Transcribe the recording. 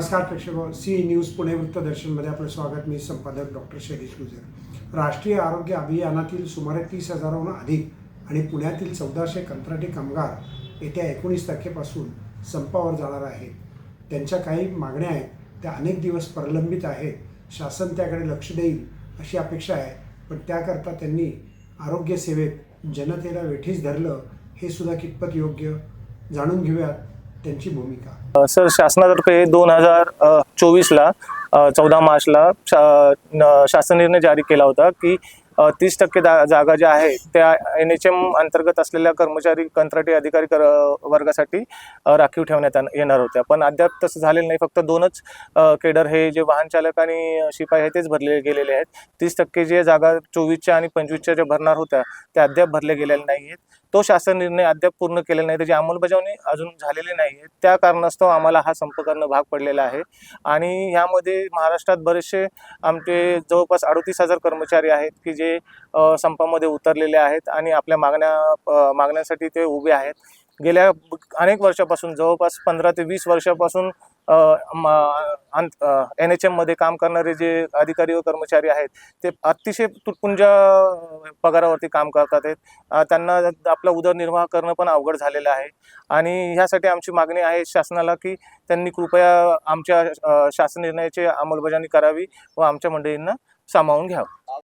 नमस्कार प्रेक्षक हो, सी न्यूज पुणे वृत्तदर्शनमध्ये आपलं स्वागत. मी संपादक डॉक्टर शैलेश गुजर. राष्ट्रीय आरोग्य अभियानातील सुमारे तीस हजाराहून अधिक आणि पुण्यातील चौदाशे कंत्राटी कामगार येत्या एकोणीस तारखेपासून संपावर जाणार आहेत. त्यांच्या काही मागण्या आहेत त्या अनेक दिवस प्रलंबित आहेत. शासन त्याकडे लक्ष देईल अशी अपेक्षा आहे पण त्याकरता त्यांनी आरोग्य सेवेत जनतेला वेठीस धरलं हे सुद्धा कितपत योग्य? जाणून घेऊयात त्यांची भूमिका. सर शासनातर्फे दोन हजार चोवीसला चौदा मार्चला शा शासन निर्णय जारी केला होता की तीस टक्के दा जागा ज्या आहे त्या एन एच एम अंतर्गत असलेल्या कर्मचारी कंत्राटी अधिकारी कर वर्गासाठी राखीव ठेवण्यात येणार होत्या. पण अद्याप तसं झालेलं नाही. फक्त दोनच केडर हे जे वाहन चालक आणि शिपाई आहे तेच भरले गेलेले आहेत. तीस टक्के जे जागा चोवीसच्या आणि पंचवीसच्या ज्या भरणार होत्या त्या अद्याप भरल्या गेलेल्या नाही आहेत तो शासन निर्णय अद्याप पूर्ण केलेला नाही. त्याची अंमलबजावणी अजून झालेली नाही आहे त्या कारणास्तव आम्हाला हा संप करणं भाग पडलेला आहे. आणि ह्यामध्ये महाराष्ट्रात बरेचसे आमचे जवळपास अडतीस हजार कर्मचारी आहेत की जे ते संपामध्ये उतरलेले आहेत आणि आपल्या मागण्या मागण्यांसाठी ते उभे आहेत. गेल्या अनेक वर्षापासून जवळपास पंधरा ते वीस वर्षापासून एन एच एममध्ये काम करणारे जे अधिकारी व कर्मचारी आहेत ते अतिशय तुटपुंजा पगारावरती काम करतात आहेत. त्यांना आपला उदरनिर्वाह करणं पण अवघड झालेलं आहे. आणि ह्यासाठी आमची मागणी आहे शासनाला की त्यांनी कृपया आमच्या शासन निर्णयाची अंमलबजावणी करावी व आमच्या मंडळींना सामावून घ्यावं.